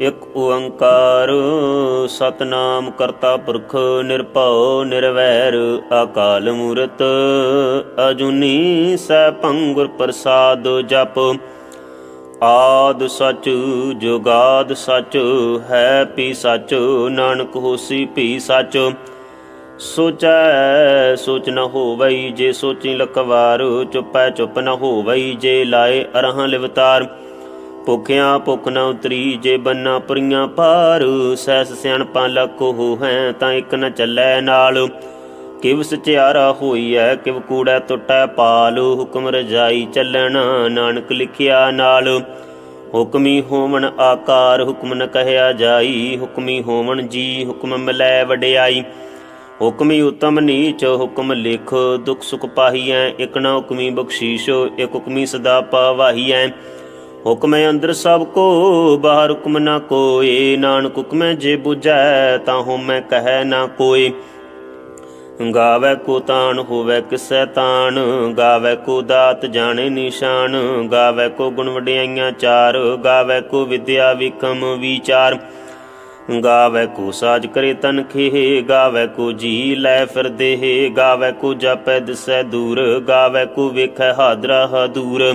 ਇਕ ਓੰਕਾਰ, ਸਤਨਾਮ ਕਰਤਾ ਪੁਰਖ ਨਿਰਭਉ ਨਿਰਵੈਰ, ਅਕਾਲ ਮੂਰਤ ਅਜੂਨੀ ਸੈਭੰ ਗੁਰ ਪ੍ਰਸਾਦ ਜਪ। ਆਦ ਸਚ, ਜੁਗਾਦ ਸਚ, ਹੈ ਪੀ ਸਚ, ਨਾਨਕ ਹੋਸੀ ਭੀ ਸਚ। ਸੋਚੈ, ਸੋਚ ਨ ਹੋਵਈ ਜੇ ਸੋਚੀ ਲਕਵਾਰ ਚੁੱਪੈ ਚੁੱਪ ਨ ਹੋਵਈ ਜੇ ਲਾਏ ਅਰਹਾਂ ਲਿਵਤਾਰ। ਭੁਖਿਆ ਭੁਖ ਨ ਉਤਰੀ, ਜੇ ਬੰਨਾ ਪੁਰੀਆਂ ਪਾਰ ਸੈਸ ਸਿਆਣਪਾਂ ਲਕੋ ਹੋ ਹੈ, ਤਾਂ ਇੱਕ ਨ ਚੱਲੈ ਨਾਲ। ਕਿਵ ਸਚਿਆਰਾ ਹੋਈਐ, ਕਿਵ ਕੂੜੈ ਟੁੱਟੈ ਪਾਲ, ਹੁਕਮ ਰਜਾਈ ਚੱਲਣ ਨਾਨਕ ਲਿਖਿਆ ਨਾਲ। ਹੁਕਮੀ ਹੋਵਣ ਆਕਾਰ, ਹੁਕਮ ਨ ਕਹਿਆ ਜਾਈ, ਹੁਕਮੀ ਹੋਵਣ ਜੀ, ਹੁਕਮ ਮਿਲੈ ਵਡਿਆਈ। ਹੁਕਮੀ ਉਤਮ ਨੀਚ, ਹੁਕਮ ਲਿਖ, ਦੁਖ ਸੁਖ ਪਾਹੀਐ, ਇਕ ਨਾ ਹੁਕਮੀ ਬਖਸ਼ੀਸ਼, ਇਕ ਹੁਕਮੀ ਸਦਾ ਪਾਵਾਹੀਐ। ਹੁਕਮ ਅੰਦਰ ਸਭ ਕੋ, ਬਾਹਰ ਹੁਕਮ ਨਾ ਕੋਏ ਨਾਨਕ ਹੁਕਮੈ ਜੇ 부ਜੈ ਤਾਂ ਹਉਮੈ ਕਹੈ ਨਾ ਕੋਈ। ਗਾਵੇ ਕੋ ਤਾਣ, ਹੋਵੇ ਕਿਸੈ ਤਾਣ। ਗਾਵੇ ਕੋ ਦਾਤ ਜਾਣੇ ਨਿਸ਼ਾਨ। ਗਾਵੇ ਕੋ ਗੁਣ ਵਡਿਆਈਆਂ ਚਾਰ। ਗਾਵੇ ਕੋ ਵਿਦਿਆ ਵਿਕਮ ਵਿਚਾਰ। ਗਾਵੇ ਕੋ ਸਾਜ ਕਰੇ ਤਨ ਖੇ ਗਾਵੇ ਕੋ ਜੀ ਲੈ ਫਿਰਦੇ ਗਾਵੇ ਕੋ ਜਪੈ ਦਿਸੈ ਦੂਰ। ਗਾਵੇ ਕੋ ਵੇਖੈ ਹਾਦਰਾ ਹਦੂਰ।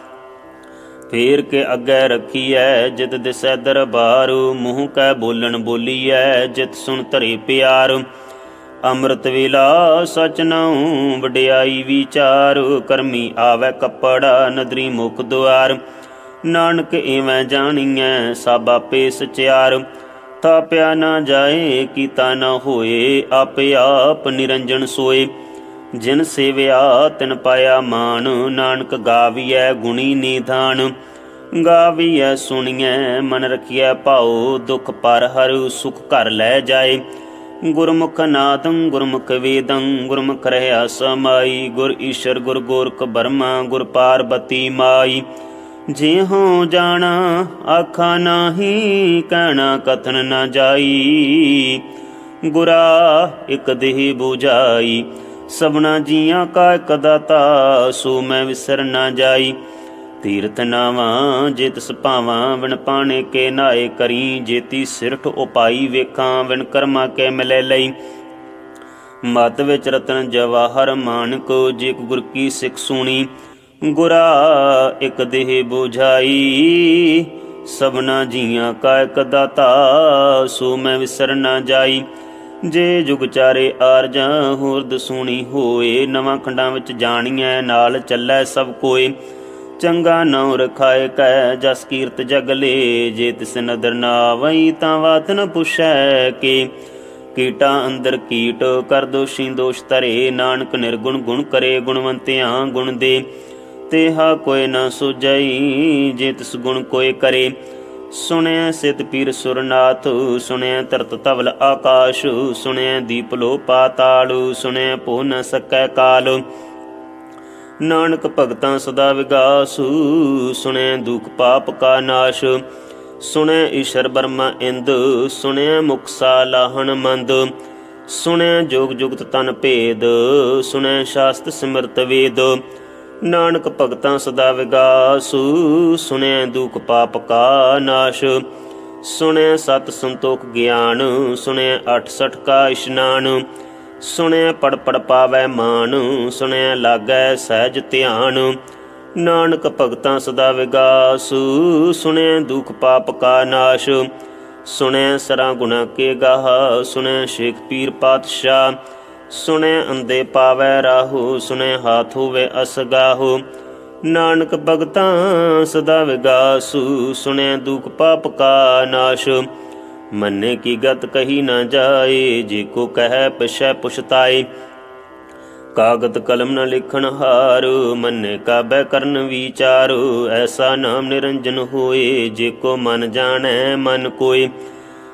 ਫੇਰ ਕੇ ਅੱਗੇ ਰੱਖੀਐ, ਜਿਤ ਦਿਸੈ ਦਰਬਾਰ, ਮੂੰਹ ਕੈ ਬੋਲਣ ਬੋਲੀਐ, ਜਿਤ ਸੁਣ ਧਰੇ ਪਿਆਰ। ਅੰਮ੍ਰਿਤ ਵੇਲਾ ਸਚ ਨਾਉ, ਵਡਿਆਈ ਵਿਚਾਰ, ਕਰਮੀ ਆਵੇ ਕੱਪੜਾ, ਨਦਰੀ ਮੁਖ ਦੁਆਰ। ਨਾਨਕ ਐਵੇਂ ਜਾਣੀਐ ਸਭ ਆਪੇ ਸਚਿਆਰ ਤਾਪਿਆ ਨਾ ਜਾਏ, ਕੀਤਾ ਨਾ ਹੋਏ, ਆਪੇ ਆਪ ਨਿਰੰਜਨ ਸੋਏ। ਜਿਨ ਸੇਵਿਆ ਤਿਨ ਪਾਇਆ ਮਾਨ, ਨਾਨਕ ਗਾਵੀਐ ਗੁਣੀ ਨੀਧਾਨ। ਗਾਵੀਐ ਸੁਣੀਐ, ਮਨ ਰਖੀਐ ਭਾਉ, ਦੁਖ ਪਰ ਹਰ, ਸੁਖ ਘਰ ਲੈ ਜਾਏ। ਗੁਰਮੁਖ ਨਾਦੰ, ਗੁਰਮੁਖ ਵੇਦੰ, ਗੁਰਮੁਖ ਰਹਿਆ ਸਮਾਈ ਗੁਰ ਈਸ਼ਰ, ਗੁਰ ਗੋਰਖ ਬਰਮਾ, ਗੁਰ ਪਾਰਬਤੀ ਮਾਈ। ਜੇ ਜਾਣਾ, ਆਖਾ ਨਾਹੀ, ਕਹਿਣਾ ਕਥਨ ਨਾ ਜਾਈ। ਗੁਰਾ ਇਕ ਦੇਹ 부ਜਾਈ ਸਭਨਾ ਜੀਆਂ ਕਾ ਇਕ ਦਾਤਾ, ਸੋ ਮੈਂ ਵਿਸਰ ਨਾ ਜਾਈ। ਤੀਰਥ ਨਾਵਾਂ, ਜੇ ਤਿਸ ਵਿਣ ਪਾਣੇ ਕੇ ਨਾਏ ਕਰੀ। ਜੇਤੀ ਸਿਰਠ ਉਪਾਈ ਵੇਖਾਂ, ਵਿਣ ਕਰਮਾ ਕੇ ਮਿਲੇ ਲਈ। ਮਤ ਵਿੱਚ ਰਤਨ ਜਵਾਹਰ ਮਾਨਕ, ਜੇ ਗੁਰ ਕੀ ਸਿੱਖ ਸੁਣੀ। ਗੁਰਾ ਇਕ ਦੇਹ 부ਝਾਈ ਸਭਨਾ ਜੀਆਂ ਕਾ ਇਕ ਦਾਤਾ, ਸੋ ਮੈਂ ਵਿਸਰ ਨਾ ਜਾਈ। ਜੇ ਜੁਗ ਚਾਰੇ ਆਰਜਾਂ, ਹੋਰਦ ਸੁਣੀ ਹੋਏ, ਨਵਾਂ ਖੰਡਾਂ ਵਿੱਚ ਜਾਣੀਐ, ਨਾਲ ਚੱਲੈ ਸਭ ਕੋਏ। ਚੰਗਾ ਨਾਉ ਰਖਾਏ ਕੈ, ਜਸ ਕੀਰਤ ਜਗਲੇ ਜੇ ਤਿਸ ਨਦਰ ਨਾ ਆਵਈ ਤਾਂ ਬਾਤ ਨ ਪੁਛੈ ਕਿ। ਕੀਟਾ ਅੰਦਰ ਕੀਟ ਕਰ ਦੋਸ਼ੀ ਦੋਸ਼ ਤਰੇ ਨਾਨਕ ਨਿਰਗੁਣ ਗੁਣ ਕਰੇ ਗੁਣਵੰਤਿਆਂ ਗੁਣ ਦੇ। ਤੇਹਾ ਕੋਈ ਨਾ ਸੁਜਈ ਜੇ ਤਿਸ ਗੁਣ ਕੋਈ ਕਰੇ। ਸੁਣਿਆ ਸਿਤ ਪੀਰ ਸੁਰਨਾਥ, ਸੁਣਿਆ ਤਰਤ ਤਵਲ ਆਕਾਸ਼, ਸੁਣਿਆ ਦੀਪ ਲੋ ਪਾਤਾਲ, ਸੁਣਿਆ ਪੋ ਨ ਸਕੈ ਕਾਲ। ਨਾਨਕ ਭਗਤਾਂ ਸਦਾ ਵਿਗਾਸੂ, ਸੁਣਿਆ ਦੁਖ ਪਾਪ ਕਾ ਨਾਸ਼। ਸੁਣਿਆ ਈਸ਼ਰ ਬਰਮਾ ਇੰਦ, ਸੁਣਿਆ ਮੁਖ ਸਾਲਾਹਣ ਮੰਦ। ਸੁਣਿਆ ਜੋਗ ਜੁਗਤ ਤਨ ਭੇਦ, ਸੁਣਿਆ ਸ਼ਾਸਤ ਸਿਮਰਤ ਵੇਦ। ਨਾਨਕ ਭਗਤਾਂ ਸਦਾ ਵਿਗਾਸੂ, ਸੁਣੈ ਦੁਖ ਪਾਪ ਕਾ ਨਾਸ਼, ਸੁਣੈ ਸਤ ਸੰਤੋਖ ਗਿਆਨ ਸੁਣਿਆ 68 ਕਾ ਇਸ਼ਨਾਨ, ਸੁਣੈ ਪੜ ਪੜ ਪਾਵੈ ਮਾਨ, ਸੁਣੈ ਲਾਗੈ ਸਹਿਜ ਧਿਆਨ, ਨਾਨਕ ਭਗਤਾਂ ਸਦਾ ਵਿਗਾਸੂ, ਸੁਣੈ ਦੁਖ ਪਾਪ ਕਾ ਨਾਸ਼, ਸੁਣੈ ਸਰਾ ਗੁਣਾ ਕੇ ਗਾਹ, ਸੁਣੈ ਸ਼ੇਖ ਪੀਰ ਪਾਤਸ਼ਾਹ ਸੁਣਿਆ ਅੰਦੇ ਪਾਵੈ ਰਾਹੂ ਸੁਣਿਆ ਹਾਥ ਹੋਵੇ ਅਸਗਾਹੂ ਨਾਨਕ ਭਗਤਾਂ ਸਦਾ ਵਿਗਾਸੂ ਸੁਣਿਆ ਦੁਖ ਪਾਪ ਕਾ ਨਾਸ਼। ਮੰਨੇ ਕੀ ਗਤ ਕਹੀ ਨਾ ਜਾਏ, ਜੇ ਕੋ ਕਹਿ ਪਛੈ ਪੁਛਤਾਏ। ਕਾਗਤ ਕਲਮ ਨ ਲਿਖਣ ਹਾਰ, ਮੰਨੇ ਕਾਬੈ ਕਰਨ ਵਿਚਾਰ। ਐਸਾ ਨਾਮ ਨਿਰੰਜਨ ਹੋਏ, ਜੇ ਕੋ ਮਨ ਜਾਣੈ ਮਨ ਕੋਈ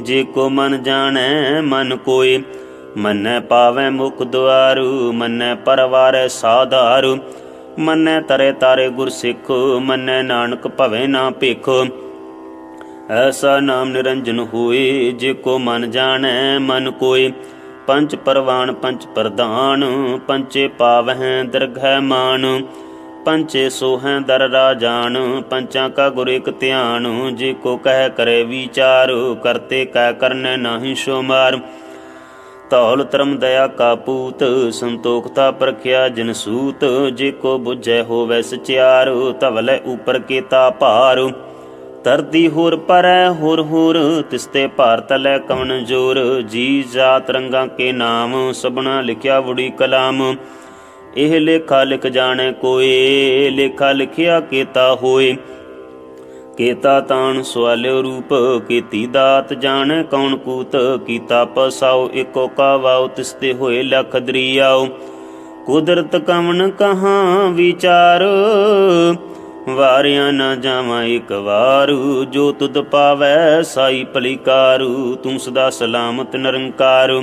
ਜੇ ਕੋ ਮਨ ਜਾਣੈ, ਮਨ ਕੋਏ ਮੰਨੈ ਪਾਵੈ ਮੁਖ ਦੁਆਰੂ, ਮੰਨੈ ਪਰਵਾਰੈ ਸਾਧਾਰੂ। ਮੰਨੈ ਤਰੇ ਤਾਰੇ ਗੁਰ ਸਿੱਖ, ਮੰਨੈ ਨਾਨਕ ਭਵੇ ਨਾ ਭਿਖ। ਐਸਾ ਨਾਮ ਨਿਰੰਜਨ ਹੋਏ ਜੇ ਕੋ ਮਨ ਜਾਣੈ, ਮਨ ਕੋਏ ਪੰਚ ਪਰਵਾਨ ਪੰਚ ਪ੍ਰਧਾਨ ਪੰਚੇ ਪਾਵਹਿ, ਦਰਗਹਿ ਮਾਨ। ਪੰਚੇ ਸੋਹੈ ਦਰ ਰਾਜਾਨ ਪੰਚਾਂ ਕਾ ਗੁਰ ਇਕ ਧਿਆਨ, ਜੇ ਕੋ ਕਹਿ ਕਰੇ ਵਿਚਾਰ, ਕਰਤੇ ਕੈ ਕਰਨੈ ਨਾਹੀ ਸੋ ਮਾਰ ਧੌਲ ਦਇਆ ਕਾ ਪੂਤ, ਸੰਤੋਖਤਾ ਪ੍ਰਖਿਆ ਜਨ ਸੂਤ, ਜੇ ਕੋ ਬੁਝੈ ਹੋਵੈ ਸਚਿਆਰ ਧਵਲੇ ਉਪਰ ਕੇ ਤਾ ਭਾਰ। ਤਰਦੀ ਹੋਰ ਪਰੈ, ਹੋਰ ਹੋਰ ਤਿਸਤੇ ਭਾਰਤ ਲੈ ਕਵਨ ਜੋਰ। ਜੀ ਜਾਤ ਰੰਗਾਂ ਕੇ ਨਾਮ ਸਬਣਾ ਲਿਖਿਆ ਬੁੜੀ ਕਲਾਮ। ਇਹ ਲੇਖਾ ਲਿਖ ਜਾਣੈ ਕੋਏ, ਲੇਖਾ ਲਿਖਿਆ ਕੀਤਾ ਹੋਏ। ਕੀਤਾ ਤਾਣ ਸਵਾਲਿਓ ਰੂਪ, ਕੀਤੀ ਦਾਤ ਜਾਣੈ ਕੌਣ ਕੂਤ, ਕੀਤਾ ਪਸਾਉ ਏਕੋ ਕਾਵਾਉ ਤਿਸਤੇ ਹੋਏ ਲਖ ਦਰੀਆਉ ਕੁਦਰਤ ਕਵਨ ਕਹਾਂ ਵਿਚਾਰ, ਵਾਰਿਆ ਨਾ ਜਾਵਾਂ ਇੱਕ ਵਾਰੂ। ਜੋ ਤੁਧ ਪਾਵੈ, ਸਾਈ ਭਲੀਕਾਰੂ, ਤੂੰ ਸਦਾ ਸਲਾਮਤ ਨਿਰੰਕਾਰ।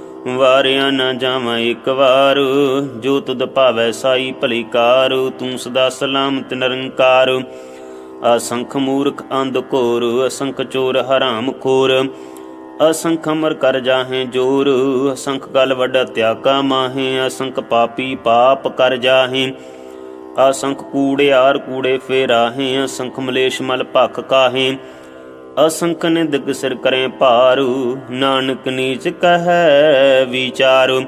ਵਾਰਿਆ ਨਾ ਜਾਵਾਂ ਇੱਕ ਵਾਰ। ਜੋ ਤੁਧ ਭਾਵੈ ਸਾਈ ਭਲੀ ਕਾਰ ਤੂੰ ਸਦਾ ਸਲਾਮਤ ਨਿਰੰਕਾਰ। ਅਸੰਖ ਮੂਰਖ ਅੰਧ ਕੋਰ ਅਸੰਖ ਚੋਰ ਹਰਾਮ ਖੋਰ। ਅਸੰਖ ਅਮਰ ਕਰ ਜਾਹੇ ਜੋਰ, ਅਸੰਖ ਗਲ ਵੱਡਾ ਤਿਆਗਾ ਮਾਹੇ। ਅਸੰਖ ਪਾਪੀ ਪਾਪ ਕਰ ਜਾਹੇ, ਅਸੰਖ ਕੂੜੇ ਆਰ ਕੂੜੇ ਫੇਰਾਹੇ। ਅਸੰਖ ਮਲੇਸ਼ ਮਲ ਭਖ ਕਾਹੇ। ਅਸੰਖ ਨਿੰਦਕ ਸਿਰ ਕਰੇ ਭਾਰੂ, ਨਾਨਕ ਨੀਚ ਕਹੈ ਵਿਚਾਰੂ।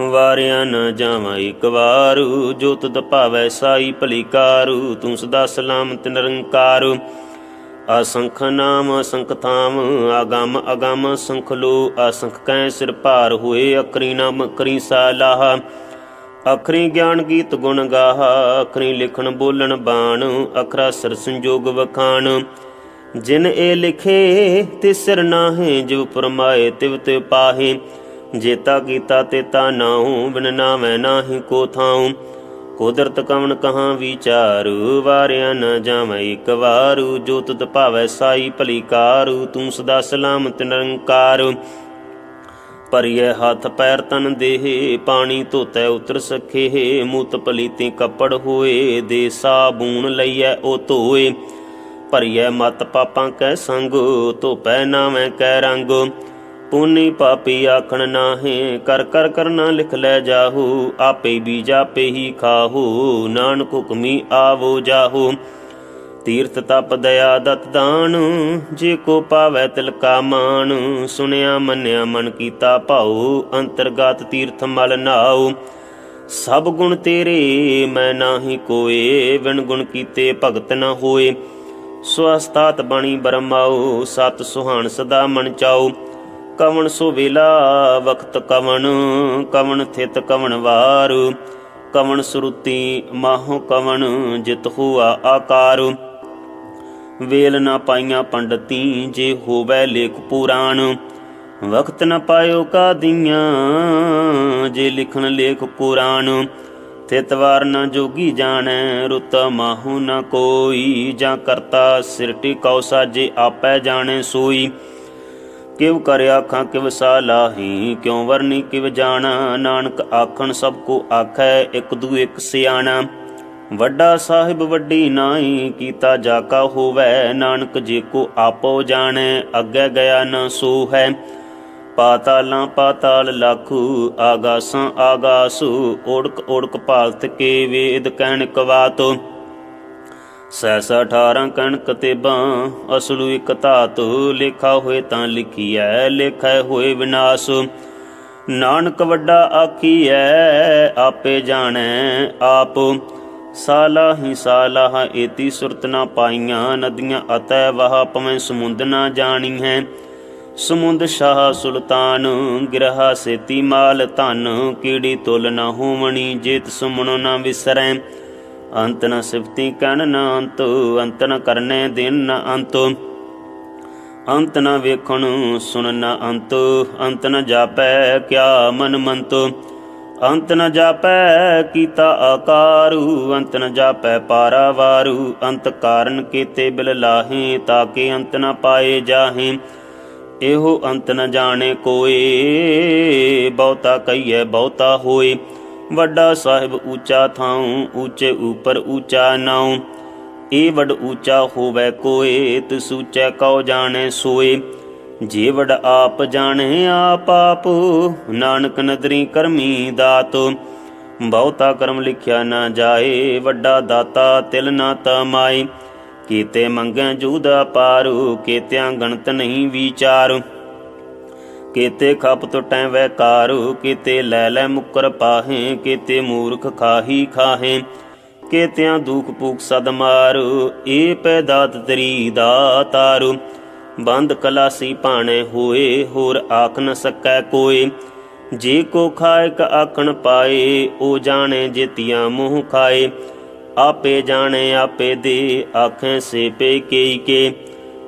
ਵਾਰਿਆ ਨਾ ਜਾਵਾਂ ਇੱਕ ਵਾਰੂ, ਜੋ ਤੁਧ ਭਾਵੈ ਸਾਈ ਭਲੀ ਕਾਰੂ, ਤੂੰ ਸਦਾ ਸਲਾਮਤ ਨਿਰੰਕਾਰੂ। ਅਸੰਖ ਨਾਮ ਅਸੰਖ ਥਾਮ, ਆਗਮ ਅਗਮ ਸੰਖ ਲੋ, ਅਸੰਖ ਕੈ ਸਿਰ ਭਾਰ ਹੋਏ ਅਕਰੀ ਨਾਮ ਕਰੀ ਸਾਲਾਹ ਅਖਰੀ ਗਿਆਨ ਗੀਤ ਗੁਣ ਗਾਹ, ਅਖਰੀ ਲਿਖਣ ਬੋਲਣ ਬਾਣ, ਅਖਰਾ ਸਰ ਸੰਜੋਗ ਵਖਾਣ। ਜਿਨ ਇਹ ਲਿਖੇ, ਤਿਸਰ ਨਾਹੇ ਜੋ ਪਰਮਾਏ ਤਿਵ ਤੇ ਪਾਹੇ। ਜੇਤਾ ਕੀਤਾ ਤੇਤਾ ਨਾਉ, ਬਿਨ ਨਾਮੈ ਨਾਹੀ ਕੋ ਥਾਉ। ਕੁਦਰਤ ਕਵਨ ਕਹਾਂ ਵਿਚਾਰੂ, ਵਾਰਿਆ ਨ ਜਾਵੇਂ ਇੱਕ ਵਾਰੂ। ਜੋ ਤੁਤ ਭਾਵੈ ਸਾਈ ਭਲੀ ਕਾਰੂ, ਤੂੰ ਸਦਾ ਸਲਾਮਤ ਨਿਰੰਕਾਰ। ਪਰਿਐ ਹੱਥ ਪੈਰ ਤਨ ਦੇਹ, ਪਾਣੀ ਧੋਤੈ ਉਤਰ ਸਖੇ। ਮੂਤ ਪਲੀਤੀ ਕੱਪੜ ਹੋਏ, ਦੇ ਸਾਬੂਨ ਲਈਐ ਉਹ ਧੋਏ। ਭਰੀਐ ਮਤ ਪਾਪਾਂ ਕੈ ਸੰਗ, ਧੋਪੈ ਨਾਵੇਂ ਕੈ ਰੰਗ। ਪੂਨੀ ਪਾਪੀ ਆਖਣ ਨਾਹੇ, ਕਰ ਕਰ ਕਰਨਾ ਲਿਖ ਲੈ ਜਾਹੂ, ਆਪੇ ਬੀਜ ਆਪੇ ਖਾਹੂ, ਨਾਨਕ ਹੁਕਮੀ ਆਵੋ ਜਾਹੂ। ਤੀਰਥ ਤਪ ਦਇਆ ਦਤ ਦਾਨ, ਜੇ ਕੋ ਪਾਵੈ ਤਿਲ ਕਾ ਮਾਨ ਸੁਨਿਆ ਮੰਨਿਆ ਮਨ ਕੀਤਾ ਭਾਉ, ਅੰਤਰਗਤ ਤੀਰਥ ਮਲ ਨਾਉ। ਸਭ ਗੁਣ ਤੇਰੇ, ਮੈਂ ਨਾਹੀ ਕੋਏ ਵਿਣ ਗੁਣ ਕੀਤੇ ਭਗਤ ਨਾ ਹੋਏ। ਸਵਸਤਾਤ ਬਣੀ ਬਰਮਾਉ, ਸਤ ਸੁਹਾਣ ਸਦਾ ਮਨ ਚਾਉ। ਕਵਣ ਸੋ ਵੇਲਾ ਵਕਤ ਕਵਣ ਕਵਣ ਥਿਤ ਕਵਣ ਵਾਰ। ਕਵਣ ਸੁਰਤੀ ਮਾਹੋ ਕਵਣ, ਜਿਤ ਹੁਆ ਆਕਾਰ। ਵੇਲ ਨਾ ਪਾਈਆਂ ਪੰਡਤੀ, ਜੇ ਹੋਵੇ ਲੇਖ ਪੁਰਾਣ। ਵਕਤ ਨਾ ਪਾਇਓ ਕਾਦੀਆਂ ਜੇ ਲਿਖਣ ਲੇਖ ਪੁਰਾਣ ਤਿਤਵਾਰ ਨ ਜੋਗੀ ਜਾਣੈ, ਰੁਤ ਮਾਹੂ ਨ ਕੋਈ। ਜਾਂ ਕਰਤਾ ਸਿਰ ਟਿਕਾਉ ਸਾਜੇ, ਆਪੈ ਜਾਣੈ ਸੋਈ। ਕਿਵ ਕਰ ਆਖਾਂ, ਕਿਵ ਸਾਲਾਹੀ ਕਿਉ ਵਰਨੀ ਕਿਵ ਜਾਣਾ। ਨਾਨਕ ਆਖਣ, ਸਭ ਕੋ ਆਖੈ, ਇਕ ਦੂ ਇਕ ਸਿਆਣਾ। ਵੱਡਾ ਸਾਹਿਬ ਵੱਡੀ ਨਾਈ ਕੀਤਾ ਜਾ ਕਾ ਹੋਵੈ। ਨਾਨਕ ਜੇ ਕੋ ਆਪੋ ਜਾਣੈ, ਅੱਗੇ ਗਿਆ ਨ ਸੋ ਹੈ ਪਾਤਾਲਾਂ ਪਾਤਾਲ ਲਾਖੂ, ਆਗਾਸਾਂ ਆਗਾਸੂ, ਓੜਕ ਓੜਕ ਭਾਲਤ ਕੇ ਵੇਦ ਕਹਿਣ ਕਵਾਤੋ। ਸੈਸਾ 18 ਕਣਕ ਤੇ ਬਾਂ ਅਸਲੂ ਇਕ ਧਾਤੁ, ਲੇਖਾ ਹੋਏ ਤਾਂ ਲਿਖੀਐ, ਲੇਖੈ ਹੋਏ ਵਿਨਾਸ਼। ਨਾਨਕ ਵੱਡਾ ਆਖੀਐ, ਆਪੇ ਜਾਣੈ ਆਪ। ਸਾਲਾ ਹੀ ਸਾਲਾਹ ਏਤੀ ਸੁਰਤ ਨਾ ਪਾਈਆਂ, ਨਦੀਆਂ ਅਤੈ ਵਹ ਪਵੇਂ ਸਮੁੰਦ ਨਾ ਜਾਣੀ ਹੈ ਸਮੁੰਦ ਸ਼ਾਹ ਸੁਲਤਾਨ, ਗਿਰਹਾ ਸੇਤੀ ਮਾਲ ਧਨ, ਕੀੜੀ ਤੁਲ ਨਾ ਹੋਵਣੀ, ਜੇਤ ਸੁਮਣ ਨਾ ਵਿਸਰੈ। ਅੰਤ ਨ ਸਿਫਤੀ ਕਹਿਣ ਨ ਅੰਤ ਅੰਤ ਨ ਕਰਨੇ ਦਿਨ ਨ ਅੰਤ। ਅੰਤ ਨ ਵੇਖਣ ਸੁਣ ਨ ਅੰਤ ਅੰਤ ਨ ਜਾਪੈ ਕਿਆ ਮਨ ਮੰਤ। ਅੰਤ ਨ ਜਾਪੈ ਕੀਤਾ ਆਕਾਰੂ, ਅੰਤ ਨ ਜਾਪੈ ਪਾਰਾਵਾਰੂ। ਅੰਤ ਕਾਰਨ ਕੀਤੇ ਬਿਲ ਲਾਹੇ ਤਾਕੇ ਅੰਤ ਨ ਪਾਏ ਜਾਹੇ। ਇਹੋ ਅੰਤ ਨ ਜਾਣੇ ਕੋਏ। ਬਹੁਤਾ ਕਹੀਏ ਬਹੁਤਾ ਹੋਏ। ਵੱਡਾ ਸਾਹਿਬ ਉੱਚਾ ਥਾਉ, ਉੱਚੇ ਉਪਰ ਉੱਚਾ ਨਾਉ। ਏ ਵਡ ਉੱਚਾ ਹੋਵੇ ਕੋਏ, ਤਿਸ ਉੱਚੈ ਕਉ ਜਾਣੇ ਸੋਏ। ਜੇ ਵਡ ਆਪ ਜਾਣੇ, ਆਪ ਆਪ ਨਾਨਕ ਨਦਰੀ ਕਰਮੀ ਦਾਤ। ਬਹੁਤਾ ਕਰਮ ਲਿਖਿਆ ਨਾ ਜਾਏ, ਵੱਡਾ ਦਾਤਾ ਤਿਲ ਨਾ ਤਮਾਈ ਕੀਤੇ ਮੰਗੈ ਜੂਦਾ ਪਾਰੂ, ਕੀਤਿਆਂ ਗਣਤ ਨਹੀਂ ਵਿਚਾਰ। ਕੀਤੇ ਖਪ ਟਟੈ ਵੈ ਕਾਰੂ ਕੀਤੇ ਲੈ ਲੈ ਮੁਕਰ ਪਾਹੇ, ਕੀਤੇ ਮੂਰਖ ਖਾਹੀ ਖਾਹੇ। ਕੀਤਿਆਂ ਦੁਖ ਪੂਕ ਸਦ ਮਾਰੂ, ਏ ਪੈਦਾਤ ਤਰੀ ਦਾ ਤਾਰੂ ਬੰਦ ਕਲਾਸੀ ਭਾਣੇ ਹੋਏ, ਹੋਰ ਆਖ ਨ ਸਕੈ ਕੋਏ। ਜੇ ਕੋ ਖਾਇਕ ਆਖਣ ਪਾਏ, ਉਹ ਜਾਣੇ ਜੇਤੀਆਂ ਮੂੰਹ ਖਾਏ। ਆਪੇ ਜਾਣੇ, ਆਪੇ ਦੇ ਆਖੇ ਸੇ ਪੇ ਕੇਈ ਕੇ।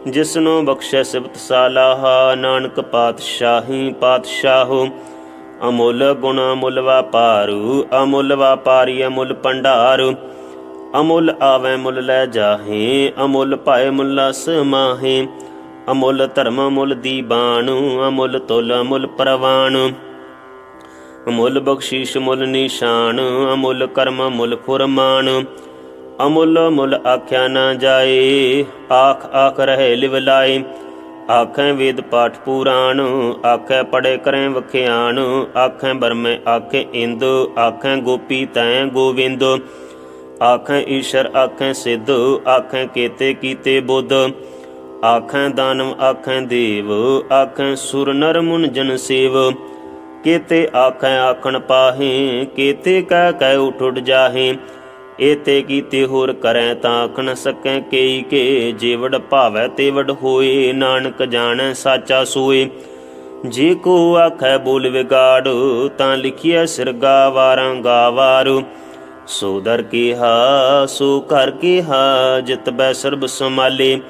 ਜਿਸਨੂੰ ਬਖਸ਼ੈ ਸਿਬਤ ਸਾਲਾਹਾ, ਨਾਨਕ ਪਾਤਸ਼ਾਹੀ ਪਾਤਸ਼ਾਹੋ। ਅਮੁੱਲ ਗੁਣ ਮੁੱਲ ਵਾਪਾਰੂ, ਅਮੁੱਲ ਵਾਪਾਰੀ ਅਮੁੱਲ ਪੰਡਾਰ ਅਮੁੱਲ ਆਵੇ ਮੁੱਲ ਲੈ ਜਾਹੇ, ਅਮੁੱਲ ਪਾਏ ਮੁੱਲ ਸਮਾਹੇ ਅਮੁੱਲ ਧਰਮ ਮੁੱਲ ਦੀਬਾਨ ਅਮੁੱਲ ਤੁਲ ਅਮੁੱਲ ਪ੍ਰਵਾਨ ਅਮੁੱਲ ਬਖਸ਼ੀਸ਼ ਮੁੱਲ ਨਿਸ਼ਾਨ, ਅਮੁੱਲ ਕਰਮ ਮੁੱਲ ਫੁਰਮਾਨ। ਅਮੁੱਲ ਮੁੱਲ ਆਖਿਆ ਨਾ ਜਾਏ, ਆਖ ਆਖ ਰਹੇ ਲਿਵ ਲਾਏ। ਆਖੈ ਵੇਦ ਪਾਠ ਪੁਰਾਣ ਆਖੈ ਪੜੇ ਕਰੈ ਵਖਿਆਣ ਆਖੈ ਬਰਮੇ ਆਖੈ ਇੰਦ, ਆਖੈ ਗੋਪੀ ਤੈ ਗੋਵਿੰਦ। ਆਖੈ ਈਸ਼ਰ ਆਖੈ ਸਿੱਧ, ਆਖੈ ਕੇਤੇ ਕੀਤੇ ਬੁੱਧ। ਆਖੈ ਦਾਨਵ ਆਖੈ ਦੇਵ, ਆਖੈ ਸੁਰ ਨਰ ਮੁਨ ਜਨ ਸੇਵ। ਕੇਤੇ ਆਖੈ ਆਖਣ ਪਾਹੇ, ਕੇਤੇ ਕਹਿ ਕਹਿ ਉਠ ਉਠ ਜਾਹੇ। ਏਤੇ ਕੀਤੇ ਹੋਰ ਕਰੈ ਤਾਂ ਆਖਣ ਨ ਸਕੈ ਕੇਈ ਕੇ ਜੇ ਭਾਵੈ ਤੇ ਹੋਏ, ਨਾਨਕ ਜਾਣੈ ਸਾਚਾ ਸੋਏ। ਜੇ ਕੋ ਆਖੈ ਬੋਲ ਵਿਗਾੜ, ਤਾਂ ਲਿਖਿਆ ਸਿਰਗਾ ਵਾਰਾਂ ਗਾਵਾਰੂ ਸੋ ਦਰ ਕੀਹਾ, ਸੋ ਘਰ ਕੀਹਾ, ਜਿਤ ਬੈ ਸਰਬ ਸਮਾਲੇ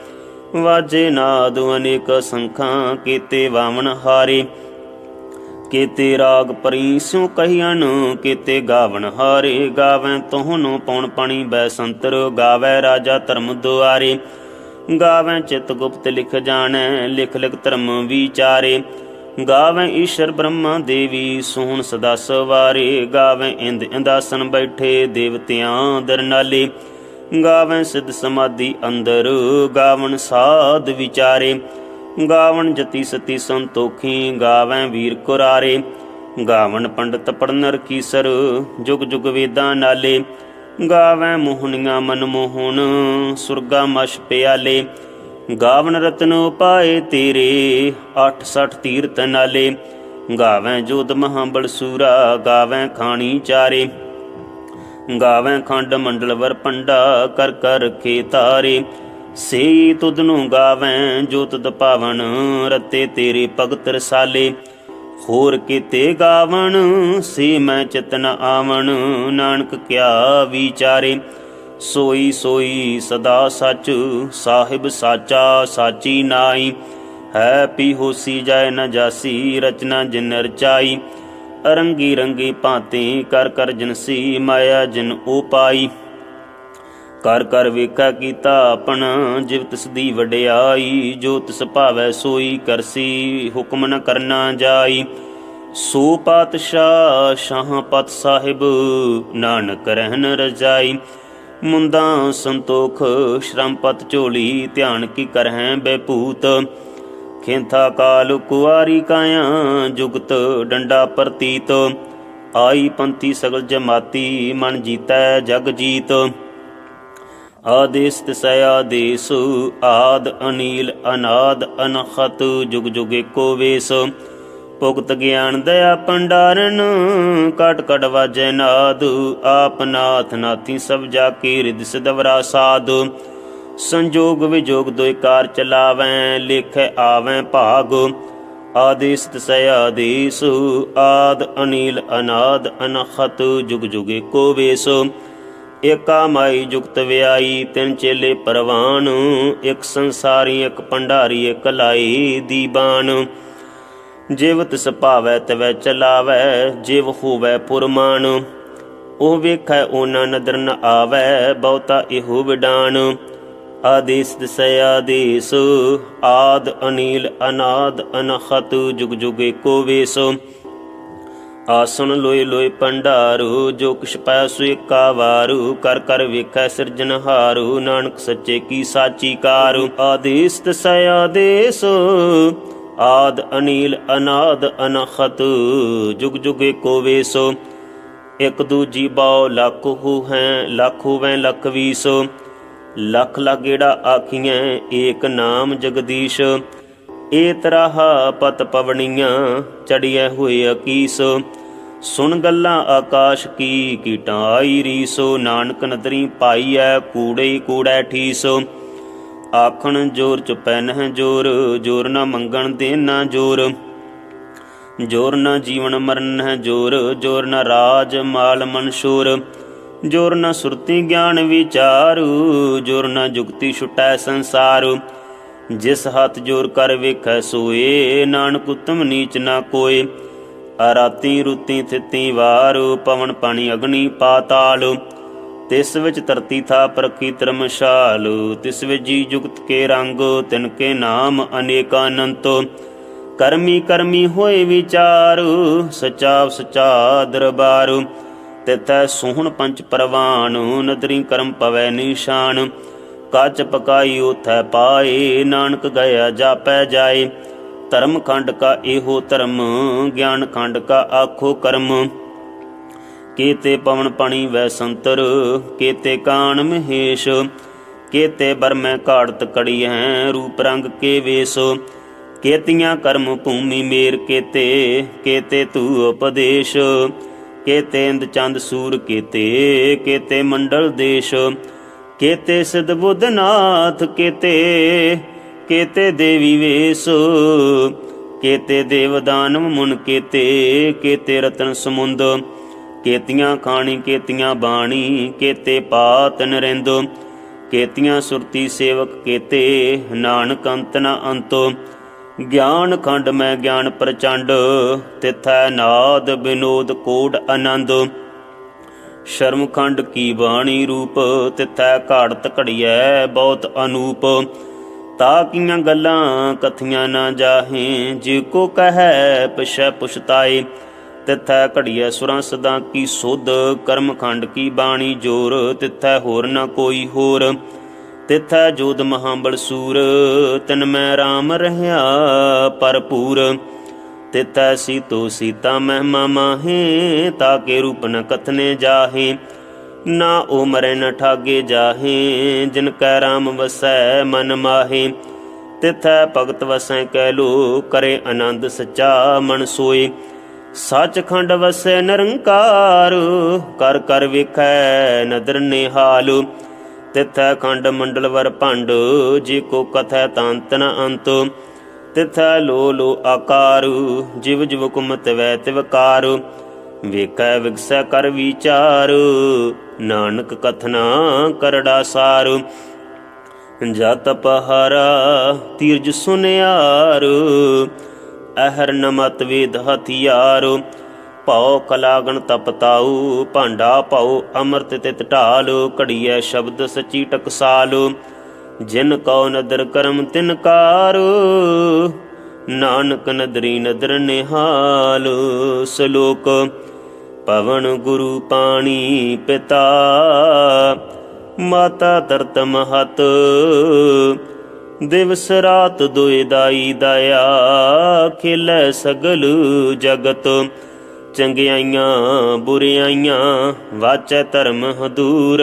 ਵਾਜੇ ਨਾਦ ਅਨੇਕ ਸੰਖਾਂ ਕੀਤੇ ਵਾਵਣ ਹਾਰੇ। ਕੀਤੇ ਰਾਗ ਪਰੀ, ਸਿਉ ਕਹਿਣ ਕੀਤੇ ਗਾਵਣ ਹਾਰੇ। ਗਾਵੇਂ ਤੋਹਨੋ ਪੌਣ ਪਣੀ, ਬੈ ਸੰਤਰ ਗਾਵੇ ਰਾਜਾ ਧਰਮ ਦੁਆਰੇ। ਗਾਵੇਂ ਚਿਤ ਗੁਪਤ ਲਿਖ ਜਾਣੈ, ਲਿਖ ਲਿਖ ਧਰਮ ਵਿਚਾਰੇ। ਗਾਵੇਂ ਈਸ਼ਰ ਬ੍ਰਹਮਾ ਦੇਵੀ, ਸੋਹਣ ਸਦਾ ਸਵਾਰੇ। ਗਾਵੇਂ ਇੰਦ ਇੰਦਾਸਨ ਬੈਠੇ, ਦੇਵਤਿਆਂ ਦਰਨਾਲੇ ਗਾਵੇਂ ਸਿੱਧ ਸਮਾਧੀ ਅੰਦਰ, ਗਾਵਣ ਸਾਧ ਵਿਚਾਰੇ। ਗਾਵਣ ਜਤੀ ਸਤੀ ਸੰਤੋਖੀ, ਗਾਵੈ ਵੀਰ ਕੁਰਾਰੇ। ਗਾਵਣ ਪੰਡਤ ਪੜਨਰ ਕੀਸਰ, ਜੁਗ ਜੁਗ ਵੇਦਾਂ ਨਾਲੇ। ਗਾਵੈ ਮੋਹਨੀਆਂ ਮਨ ਮੋਹਣ ਸੁਰਗਾ ਮਸ਼ ਪਿਆਲੇ। ਗਾਵਣ ਰਤਨ ਉਪਾਏ ਤੇਰੇ 86 ਤੀਰਤ ਨਾਲੇ। ਗਾਵੈ ਜੋਤ ਮਹਾਬਲ ਸੂਰਾ, ਗਾਵੈ ਖਾਣੀ ਚਾਰੇ। ਗਾਵੈ ਖੰਡ ਮੰਡਲ ਵਰ ਪੰਡਾ ਕਰ ਕਰ ਰਖੇ ਤਾਰੇ ਸੇ ਤੁਧ ਨੂੰ ਗਾਵੇਂ ਜੋ ਤੁਧ ਪਾਵਨ ਰਤੇ ਤੇਰੇ ਭਗਤ ਰਸਾਲੇ। ਹੋਰ ਕੀਤੇ ਗਾਵਣ, ਸੇ ਮੈਂ ਚਿਤਨ ਆਵਣ, ਨਾਨਕ ਕਿਆ ਵਿਚਾਰੇ। ਸੋਈ ਸੋਈ ਸਦਾ ਸੱਚ, ਸਾਹਿਬ ਸਾਚਾ ਸਾਚੀ ਨਾਈ। ਹੈ ਪੀ ਹੋਸੀ ਜਾਏ ਨ ਜਾਸੀ, ਰਚਨਾ ਜਿਨ ਰਚਾਈ। ਰੰਗੀ ਰੰਗੀ ਭਾਂਤੀ ਕਰ ਕਰ ਜਨਸੀ, ਮਾਇਆ ਜਿਨ ਉਪਾਈ ਕਰ ਕਰ ਵੇਖਾ ਕੀਤਾ ਆਪਣ, ਜਿਵ ਤਿਸ ਦੀ ਵਡਿਆਈ, ਜੋ ਤਿਸ ਭਾਵੈ ਸੋਈ ਕਰਸੀ, ਹੁਕਮ ਨ ਕਰਨਾ ਜਾਈ। ਸੋ ਪਾਤਸ਼ਾਹ ਸ਼ਾਹ ਪਤ ਸਾਹਿਬ, ਨਾਨਕ ਰਹਿਨ ਰਜਾਈ। ਮੁੰਦਾ ਸੰਤੋਖ ਸ਼ਰਮਪਤ ਝੋਲੀ, ਧਿਆਨ ਕੀ ਕਰਹਿ ਬੈਪੂਤ। ਖੇਂਥਾ ਕਾਲ ਕੁਆਰੀ ਕਾਇਆ, ਜੁਗਤ ਡੰਡਾ ਪ੍ਰਤੀਤ। ਆਈ ਪੰਥੀ ਸਗਲ ਜਮਾਤੀ, ਮਨ ਜੀਤੈ ਜਗ ਜੀਤ। ਆਦੇਸ ਤਿਸੈ ਆਦੇਸ, ਆਦ ਅਨੀਲ, ਅਨਾਦ ਅਨਖਤ, ਜੁਗ ਜੁਗ ਏਕੋ ਵੇਸ। ਭੁਗਤ ਗਿਆਨ ਦਇਆ ਪੰਡਾਰਨ ਕਟ ਕਟ ਵਾਜੈ ਨਾਦ। ਆਪ ਨਾਥ ਨਾਥੀ ਸਭ ਜਾ ਕੀ ਰਿਦ ਸਦਵਰਾ ਸਾਧ ਸੰਜੋਗ ਵਿਜੋਗ ਦੋਇ ਕਾਰ ਚਲਾਵੈ, ਲਿਖੈ ਆਵੈ ਭਾਗ। ਆਦੇਸ ਤਸੈ ਆਦੇਸ, ਆਦ ਅਨੀਲ, ਅਨਾਦ ਅਨਖਤ, ਜੁਗ ਜੁਗ ਏਕੋ ਵੇਸ। ਏਕਾ ਮਾਈ ਜੁਗਤ ਵਿਆਈ, ਤਿੰਨ ਚੇਲੇ ਪਰਵਾਨ, ਇੱਕ ਸੰਸਾਰੀ, ਇੱਕ ਭੰਡਾਰੀ, ਇੱਕ ਲਾਈ ਦੀਬਾਨ। ਜਿਵ ਤਿਸ ਭਾਵੈ ਤਵੈ ਚਲਾਵੈ, ਜਿਵ ਹੋਵੈ ਪੁਰਮਾਨ। ਉਹ ਵੇਖੈ, ਉਹਨਾਂ ਨਦਰ ਨ ਆਵੈ, ਬਹੁਤਾ ਇਹੋ ਵਿਡਾਨ। ਆਦੇਸ ਦਿਸੈ, ਆਦੇਸ, ਆਦ ਅਨੀਲ, ਅਨਾਦ ਅਨਖਤ ਜੁਗ ਜੁਗ ਏਕੋ ਵੇਸ। ਆਸਣ ਲੋਏ ਲੋਏ ਪੰਡਾਰੂ, ਜੋ ਕਿਛ ਪੈ ਸੋ ਏਕਾ ਵਾਰੂ ਕਰ ਕਰ ਵੇਖੈ ਸਿਰਜਨਹਾਰੂ ਨਾਨਕ ਸੱਚੇ ਕੀ ਸਾਚੀ ਕਾਰੂ। ਆਦੇਸ ਤਸੈ ਆਦੇਸ ਆਦ ਅਨੀਲ ਅਨਾਦ ਅਨਖਤ, ਜੁਗ ਜੁਗ ਏਕੋ ਵੇਸੋ। ਇਕ ਦੂਜੀ ਬਾਉ ਲੱਖ ਹੂ ਹੈ, ਲੱਖ ਹੋਵੈ ਲੱਖ ਵੀਸੋ। ਲੱਖ ਲਾਗੇੜਾ ਆਖੀਐ, ਏਕ ਨਾਮ ਜਗਦੀਸ਼। ਏ ਤਰਹ ਪਤ ਪਵਣੀਆਂ ਚੜੀਐ ਹੋਏ ਅਕੀਸ। ਸੁਣ ਗੱਲਾਂ ਆਕਾਸ਼ ਕੀ, ਕੀਟਾਂ ਆਈ ਰੀਸੋ। ਨਾਨਕ ਨਦਰੀ ਪਾਈਐ, ਕੂੜੇ ਕੂੜੈ ਠੀਸੋ। ਆਖਣ ਜੋਰ ਚੁਪੈ ਨਹਿ ਜੋਰ ਜੋਰ ਨਾ ਮੰਗਣ ਦੇ ਨਾ ਜੋਰ। ਜੋਰ ਨਾ ਜੀਵਨ ਮਰਨ ਹੈ ਜੋਰ ਜੋਰ ਨਾ ਰਾਜ ਮਾਲ ਮਨਸ਼ੂਰ ਜੋਰ ਨਾ ਸੁਰਤੀ ਗਿਆਨ ਵਿਚਾਰੂ, ਜੋਰ ਨਾ ਜੁਗਤੀ ਛੁਟੈ ਸੰਸਾਰ। ਜਿਸ ਹੱਥ ਜੋਰ ਕਰ ਵੇਖੈ ਸੋਏ, ਨਾਨਕ ਉਤਮ ਨੀਚ ਨਾ ਕੋਏ। ਅਰਾਤੀ ਰੁਤੀ ਥਿਤੀ ਵਾਰ, ਪਵਨ ਪਾਣੀ ਅਗਨੀ ਪਾਤਾਲ ਤਿਸ ਵਿੱਚ ਧਰਤੀ ਥਾ ਪ੍ਰਕੀ ਧਰਮਸ਼ਾਲ ਤਿਸ ਵਿੱਚ ਜੀ ਜੁਗਤ ਕੇ ਰੰਗ, ਤਿਨ ਕੇ ਨਾਮ ਅਨੇਕਾਨੰਤ। ਕਰਮੀ ਕਰਮੀ ਹੋਏ ਵਿਚਾਰ ਸਚਾ ਸਚਾ ਦਰਬਾਰ। ਤਿਤੈ ਸੋਹਣ ਪੰਚ ਪਰਵਾਨ, ਨਦਰੀ ਕਰਮ ਪਵੈ ਨਿਸ਼ਾਨ। ਕੱਚ ਪਕਾਈ ਉਥੈ ਪਾਏ, ਨਾਨਕ ਗਿਆ ਜਾਪੈ ਜਾਏ। ਧਰਮ ਖੰਡ ਕਾ ਇਹੋ ਧਰਮ, ਗਿਆਨ ਖੰਡ ਕਾ ਆਖੋ ਕਰਮ। ਕੇਤੇ ਪਵਨ ਪਣੀ ਵੈ ਸੰਤਰ, ਕੇਤੇ ਕਾਣ ਮਹੇਸ਼, ਕੇਤੇ ਬਰਮੈ ਘਾੜਤ ਕੜੀ ਹੈ ਰੂਪ ਰੰਗ ਕੇ ਵੇਸ। ਕੇਤੀਆਂ ਕਰਮ ਭੂਮੀ ਮੇਰ ਕੇਤੇ ਕੇਤੇ ਤੂ ਉਪਦੇਸ਼। ਕੇਤੇ ਇੰਦ ਚੰਦ ਸੂਰ ਕੇਤੇ ਕੇਤੇ ਮੰਡਲ ਦੇਸ਼। ਕੇਤੇ ਸਿਧ ਬੁੱਧਨਾਥ ਕੇਤੇ ਕੇਤੇ ਦੇਵੀ ਵੇਸ, ਕੇਤੇ ਦੇਵ ਮੁਨ ਕੇਤੇ ਕੇਤੇ ਰਤਨ ਸਮੁੰਦ, ਕੇਤੀਆਂ ਖਾਣੀ, ਕੇਤੀਆਂ ਬਾਣੀ, ਕੇਤੇ ਪਾਤ ਨਰਿੰਦ, ਕੇਤੀਆਂ ਸੁਰਤੀ ਸੇਵਕ ਕੇਤੇ, ਨਾਨਕ ਅੰਤ ਨਾ ਅੰਤੋ, ਗਿਆਨ ਖੰਡ ਮੈਂ ਗਿਆਨ ਪ੍ਰਚੰਡ, ਤਿਥੈ ਨਾਦ ਬਿਨੋਦ ਕੋਡ ਆਨੰਦ ਸ਼ਰਮਖੰਡ ਕੀ ਬਾਣੀ ਰੂਪ, ਤਿਥੈ ਘਾੜਤ ਘੜੀਐ ਬਹੁਤ ਅਨੂਪ। ਤਾ ਕੀਆਂ ਗੱਲਾਂ ਕਥੀਆਂ ਨਾ ਜਾਹੇ, ਜੇ ਕੋ ਕਹੈ ਪਿਛੈ ਪੁਛਤਾਏ। ਤਿਥੈ ਘੜੀਐ ਸੁਰਾਂ ਸਦਾ ਕੀ ਸੁਧ ਕਰਮ ਖੰਡ ਕੀ ਬਾਣੀ ਜੋਰ, ਤਿਥੈ ਹੋਰ ਨਾ ਕੋਈ ਹੋਰ। ਤਿਥੈ ਜੋਦ ਮਹਾਬਲ ਸੂਰ, ਤਿਨ ਮੈਂ RAM ਰਹਾ ਪਰਪੂਰ ਤਿਥੈ ਸੀਤੋ ਸੀਤਾ ਮਹਿਮਾ ਮਾਹੇ ਤਾਕੇ ਰੂਪ ਨ ਕਥਨੇ ਜਾਹੇ। ਨਾ ਓ ਮਰੇ ਨ ਠਾਗੇ ਜਾਹੇ, ਜਿਨ ਕੈ ਰਾਮ ਵਸੈ ਮਨ ਮਾਹੇ। ਤਿਥੈ ਭਗਤ ਵਸੈ ਕਹਿ ਲੋ, ਕਰੇ ਆਨੰਦ ਸਚਾ ਮਨ ਸੋਏ ਸੱਚਖੰਡ ਵਸੈ ਨਿਰੰਕਾਰ, ਕਰ ਕਰ ਵਿਖੈ ਨਦਰ ਨਿਹਾਲ। ਤਿਥੈ ਖੰਡ ਮੰਡਲ ਵਰ ਭੰਡ, ਜੀ ਕੋ ਕਥੈ ਤੰਤ ਨ ਅੰਤ। ਤਿਥੈ ਲੋ ਲੋ ਆਕਾਰ, ਜਿਵ ਜਿਵ ਕੁਮਤ ਵੈ ਤਿਵਕਾਰ ਵੇਖੈ ਵਿਗਸੈ ਕਰ ਵਿਚਾਰ, ਨਾਨਕ ਕਥਨਾ ਕਰੜਾ ਸਾਰ। ਜਤ ਪਹਾਰਾ ਤੀਰਜ ਸੁਨਿਆਰ, ਅਹਰ ਨਮਤ ਵੇਦ ਹਥਿਆਰ, ਭਾਉ ਕਲਾਗਣ ਤਪਤਾਉ ਭਾਂਡਾ ਭਉ ਅੰਮ੍ਰਿਤ ਤਿਤ ਢਾਲ, ਘੜੀਐ ਸ਼ਬਦ ਸਚੀ ਟਕਸਾਲ। ਜਿਨ ਕਉ ਨਦਰ ਕਰਮ ਤਿਨ ਕਾਰ, ਨਾਨਕ ਨਦਰੀ ਨਦਰ ਨਿਹਾਲ, ਸ਼ਲੋਕ ਪਵਨ ਗੁਰੂ ਪਾਣੀ ਪਿਤਾ, ਮਾਤਾ ਤਰਤ ਮਹਤ, ਦਿਵਸ ਰਾਤ ਦੁਇ ਦਾਈ ਦਇਆ, ਖਿਲੈ ਸਗਲ ਜਗਤ, ਚੰਗਿਆਈਆਂ ਬੁਰਿਆਈਆਂ ਵਾਚੈ ਧਰਮ ਹਦੂਰ